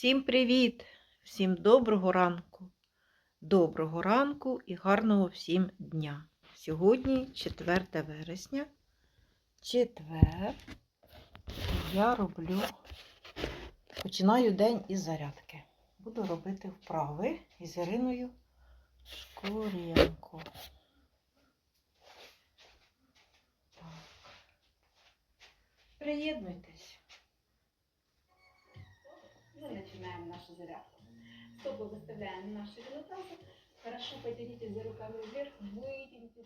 Всім привіт! Всім доброго ранку. Доброго ранку і гарного всім дня. Сьогодні 4 вересня. Четвер. Я роблю, починаю день із зарядки. Буду робити вправи із Іриною Шкуренко. Приєднуйтесь Мы начинаем нашу зарядку. Стопы выставляем на ширину таза. Хорошо потянитесь за руками вверх, вытяните.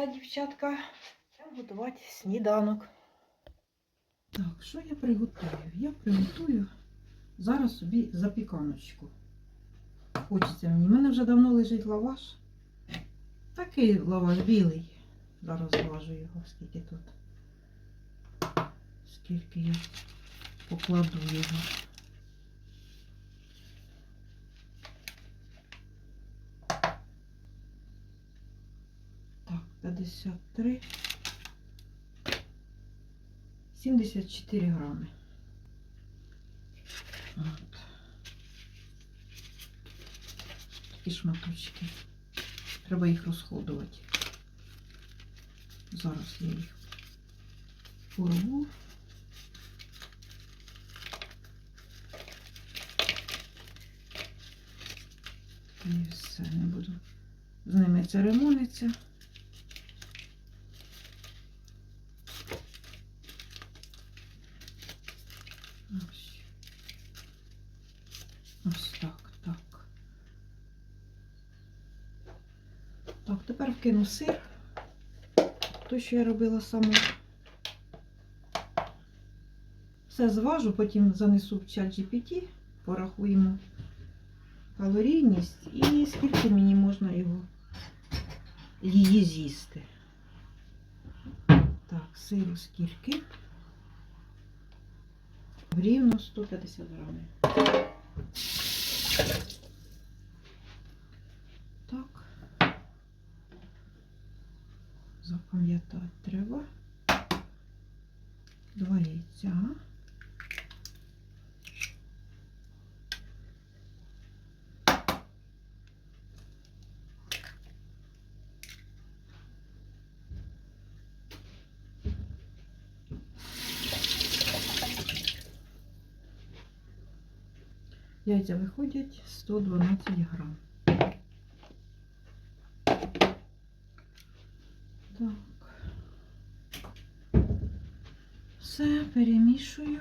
Все, дівчатка, готувати сніданок. Так, що я приготую? Я приготую зараз собі запіканочку. Хочеться мені. У мене вже давно лежить лаваш. Такий лаваш білий. Зараз зважу його, скільки тут. Скільки я покладу його. Так, 53. 74 грами. От. Такі шматочки. Треба їх розходувати. Зараз я їх порву. І все, не буду з ними церемонитися. Ось. Ось так, так. Так, тепер сир. Той, що я робила сама. Все зважу, потім занесу в чат GPT, порахуємо калорійність і скільки мені можна його її з'їсти. Так, сиру скільки? Рівно 150 грамів. Так. Запам'ятати треба. Два яйця. Яйця виходять 112 грам. Так. Все перемішую.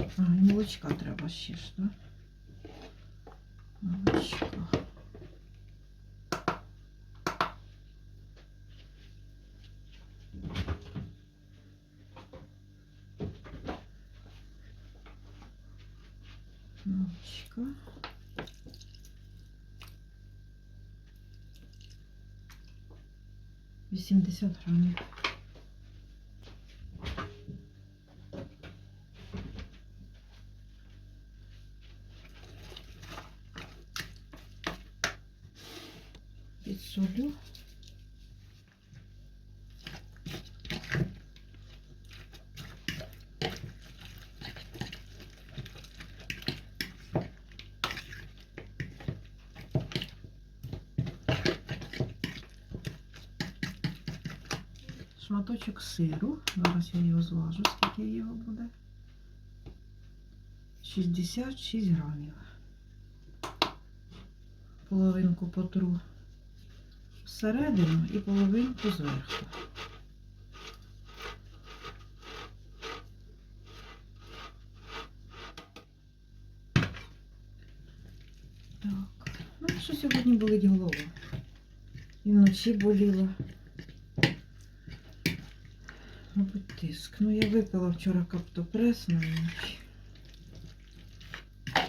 А, і молочка треба ще ж, так? Молочка. Молочка. Вісімдесят грамів. Шматочок сиру. Зараз я його зважу, скільки його буде. 66 грамів. Половинку потру всередину і половинку зверху. Так, ну що сьогодні болить голова? І вночі боліла. Мабуть, тиск. Ну, я випила вчора каптопрес на ніч.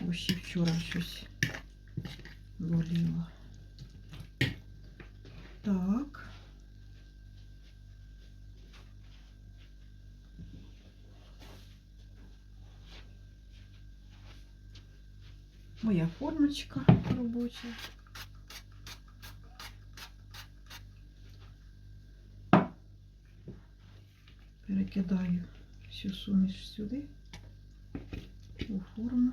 Бо ще вчора щось боліло. Так. Моя формочка робоча. Перекидаю всю суміш сюди, у форму.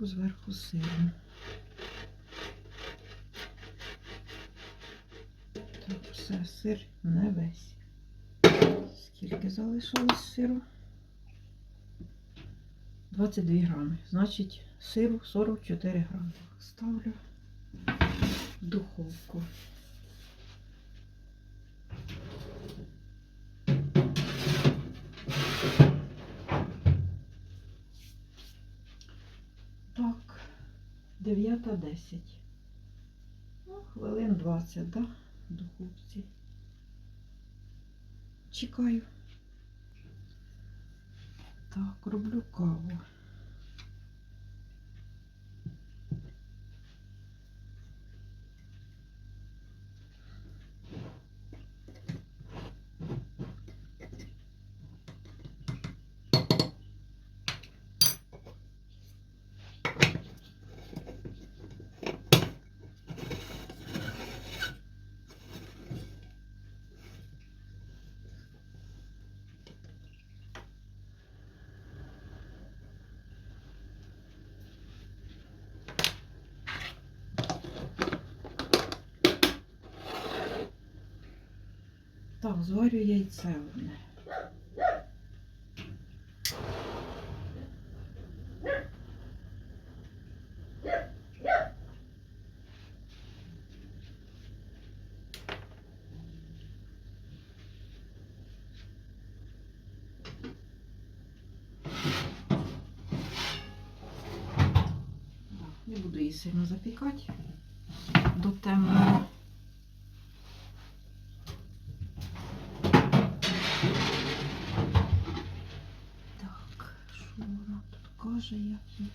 Зверху сиром. Так, все, сир не весь. Скільки залишилось сиру? 22 грами. Значить, сиру 44 грами. Ставлю в духовку. Так, 9.10. Ну, хвилин 20, да, в духовці. Чекаю. Так, роблю каву. Так, зварю яйце одне. Не буду її сильно запікати до темного. Що вона тут каже, як її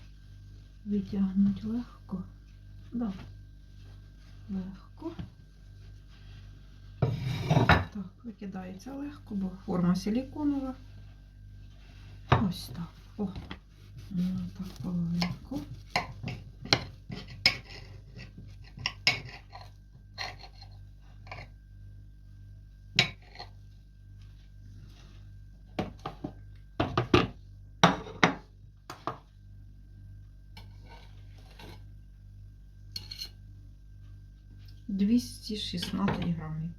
витягнути легко? Да. Легко. Так, викидається легко, бо форма силіконова. Ось так. О, так половинку. Двісті шістнадцять грамів.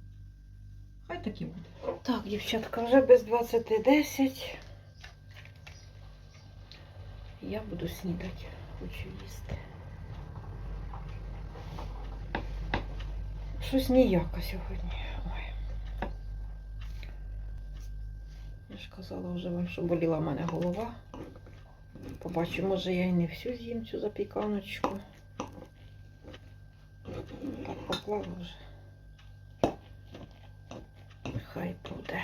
Хай так і буде. Так, дівчатка, вже без 20.10. Я буду снідати. Хочу їсти. Щось ніяко сьогодні. Ой. Я ж казала вже вам, що боліла в мене голова. Побачу, може я і не всю з'їм цю запіканочку. Так поклала вже. Хай буде.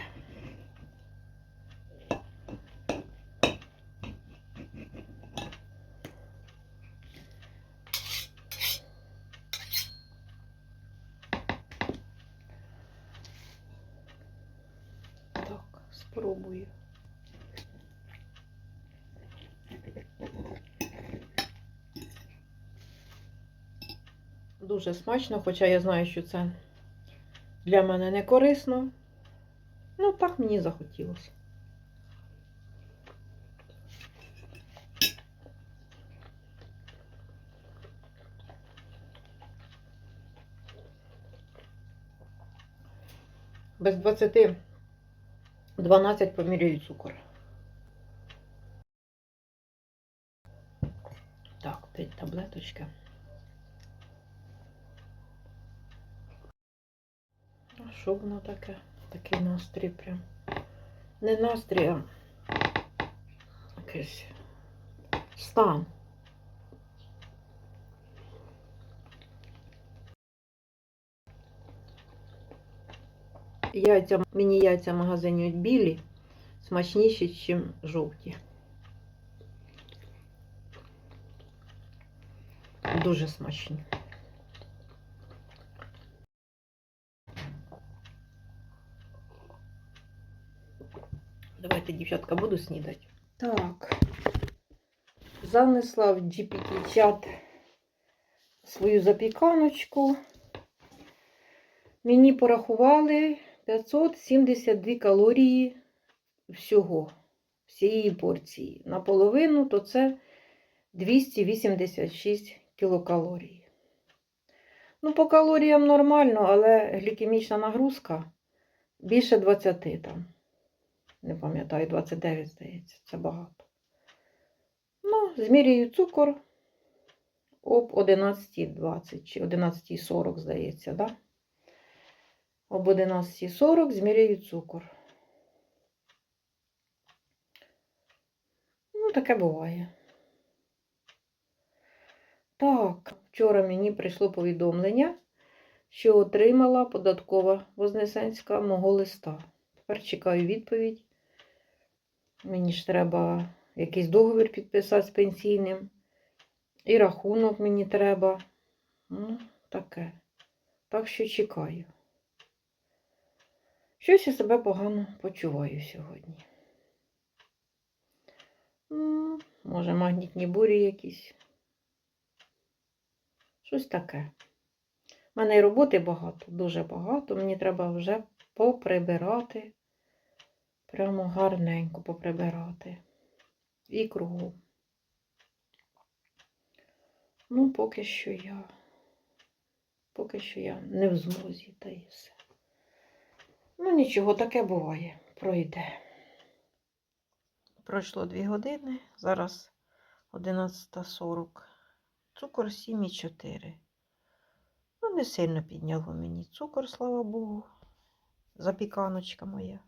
Так, спробую. Дуже смачно, хоча я знаю, що це для мене не корисно. Ну, так мені захотілося. Без 20 12 поміряю цукор. Так, 5 таблеточки. А що воно таке? Такий настрій прям. Не настрій, а якийсь стан. Яйця, мені яйця в магазині білі, смачніші, ніж жовті. Дуже смачні. Давайте, дівчатка, буду снідати. Так. Занесла в GPT-чат свою запіканочку. Мені порахували 572 калорії всього, всієї порції. Наполовину, то це 286 кілокалорій. Ну, по калоріям нормально, але глікемічна нагрузка більше 20 там. Не пам'ятаю, 29, здається, це багато. Ну, змірюю цукор об 11.20 чи 11.40, здається, да? Об 11.40 змірюю цукор. Ну, таке буває. Так, вчора мені прийшло повідомлення, що отримала податкова Вознесенська мого листа. Тепер чекаю відповідь. Мені ж треба якийсь договір підписати з пенсійним. І рахунок мені треба. Ну, таке. Так що чекаю. Щось я себе погано почуваю сьогодні. М, Може, магнітні бурі якісь. Щось таке. У мене і роботи багато, дуже багато. Мені треба вже поприбирати. Прямо гарненько поприбирати. І кругом. Ну, поки що я. Поки що я не в змозі, та і все. Ну, нічого, таке буває. Пройде. Пройшло 2 години, зараз 11.40. Цукор 7,4. Ну, не сильно підняло мені цукор, слава Богу. Запіканочка моя.